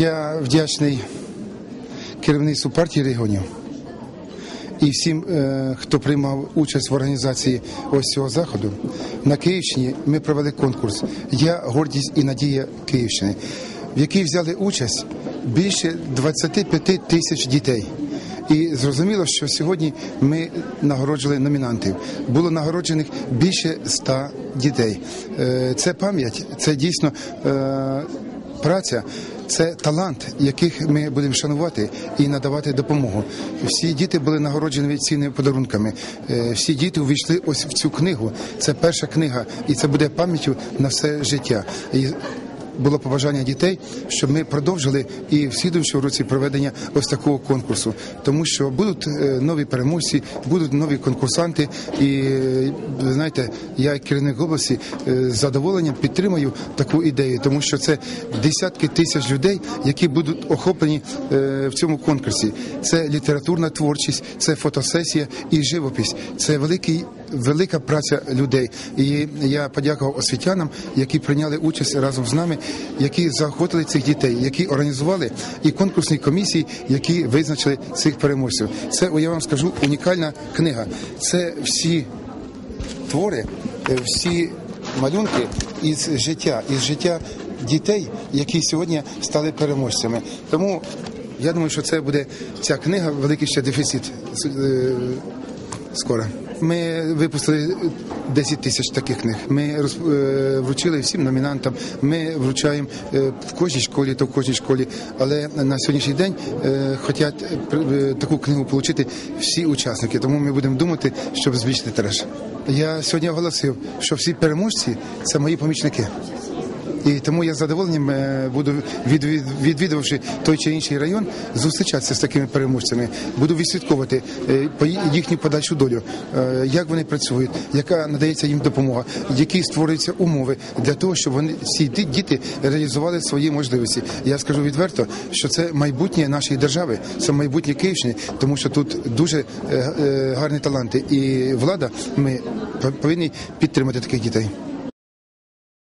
Я вдячний керівництву партії регіонів і всім, е, хто приймав участь в організації ось цього заходу. На Київщині ми провели конкурс Я гордість і надія Київщини, в який взяли участь більше 25 тисяч дітей. І зрозуміло, що сьогодні ми нагороджували номінантів. Було нагороджених більше 100 дітей. Е, Це пам'ять, це дійсно е, праця. Це талант, яких ми будемо шанувати і надавати допомогу. Всі діти були нагороджені цінними подарунками. Е, Всі діти увійшли ось в цю книгу. Це перша книга, і це буде пам'яттю на все життя. Було побажання дітей, щоб ми продовжили і в слідуючому році проведення ось такого конкурсу, тому що будуть е, нові переможці, будуть нові конкурсанти. І е, знаєте, я керівник області е, з задоволенням підтримую таку ідею, тому що це десятки тисяч людей, які будуть охоплені в цьому конкурсі. Це літературна творчість, це фотосесія і живопись. Це великий велика праця людей. І я подякував освітянам, які прийняли участь разом з нами, які заохотили цих дітей, які організували і конкурсні комісії, які визначили цих переможців. Це я вам скажу унікальна книга. Це всі твори, е, всі малюнки із життя, із життя дітей, які сьогодні стали переможцями. Тому я думаю, що це буде ця книга, великий ще дефіцит е, скоро. Ми випустили 10 тисяч таких книг. Ми е, вручили всім номінантам. Ми вручаємо е, в кожній школі, то в кожній школі. Але на сьогоднішній день е, хочуть таку книгу отримати всі учасники. Тому ми будемо думати, щоб збільшити треш. Я сьогодні оголосив, що всі переможці це мої помічники. І тому я з задоволенням е, буду від- від- відвідувавши той чи інший район, зустрічатися з такими переможцями. Буду відслідковувати е, їхню подальшу долю, е, як вони працюють, яка надається їм допомога, які створюються умови для того, щоб вони ці ді- діти реалізували свої можливості. Я скажу відверто, що це майбутнє нашої держави, це майбутнє Київщини, тому що тут дуже гарні таланти, і влада ми повинні підтримати таких дітей.